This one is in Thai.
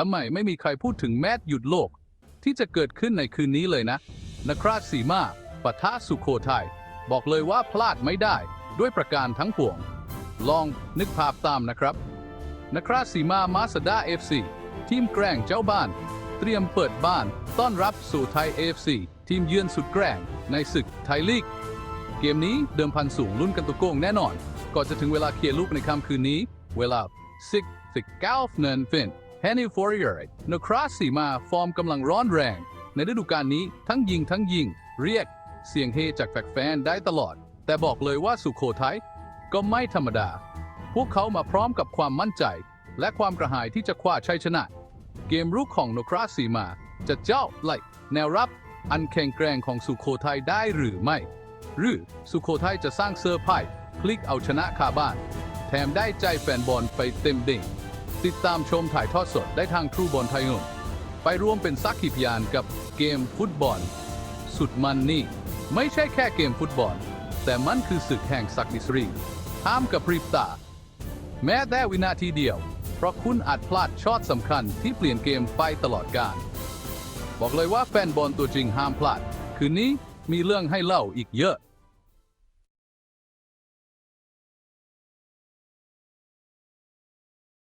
ทำไมไม่มีใครพูดถึงแมตช์หยุดโลก ที่จะเกิดขึ้นในคืนนี้เลยนะนคราชสีมาปะทะสุโขทัยบอกเลยว่าพลาดไม่ได้ด้วยประการทั้งปวง ลองนึกภาพตามนะครับนคราชสีมามาสด้า FC ทีมแกร่งเจ้าบ้าน เตรียมเปิดบ้านต้อนรับสู่ไทย AFC ทีมเยือนสุดแกร่งในศึกไทยลีก เกมนี้เดิมพันสูงลุ้นกันตุกโกงแน่นอน ก่อนจะถึงเวลาเคลียร์ลูกในค่ำคืนนี้ เวลา6 6 9นันฟิน แฮนนี่ฟอร์เรียร์นคราชสีมาฟอร์มกำลังร้อนแรง ในฤดูกาลนี้ทั้งยิงทั้งยิง เรียก เสียงเฮจากแฟนๆได้ตลอด แต่บอกเลยว่าสุโขทัยก็ไม่ธรรมดา พวกเขามาพร้อมกับความมั่นใจ และความกระหายที่จะคว้าชัยชนะ เกมรุกของนคราชสีมา จะเจ้าไล่แนวรับอันแข็งแกร่งของสุโขทัยได้หรือไม่ หรือสุโขทัยจะสร้างเซอร์ไพรส์พลิกเอาชนะคาบ้าน แถมได้ใจแฟนบอลไปเต็มดิ่ง ติดตามชมถ่ายทอดสดได้ทางทรูบอลไทยนุ่นไปร่วมเป็นสักขีพยานกับเกมฟุตบอล สุดมันนี่ ไม่ใช่แค่เกมฟุตบอล แต่มันคือศึกแห่งศักดิสรีห้ามกับพริบตา แม้แต่วินาทีเดียว เพราะคุณอาจพลาดช็อตสำคัญที่เปลี่ยนเกมไปตลอดกาลบอกเลยว่าแฟนบอลตัวจริงห้ามพลาด คืนนี้มีเรื่องให้เล่าอีกเยอะ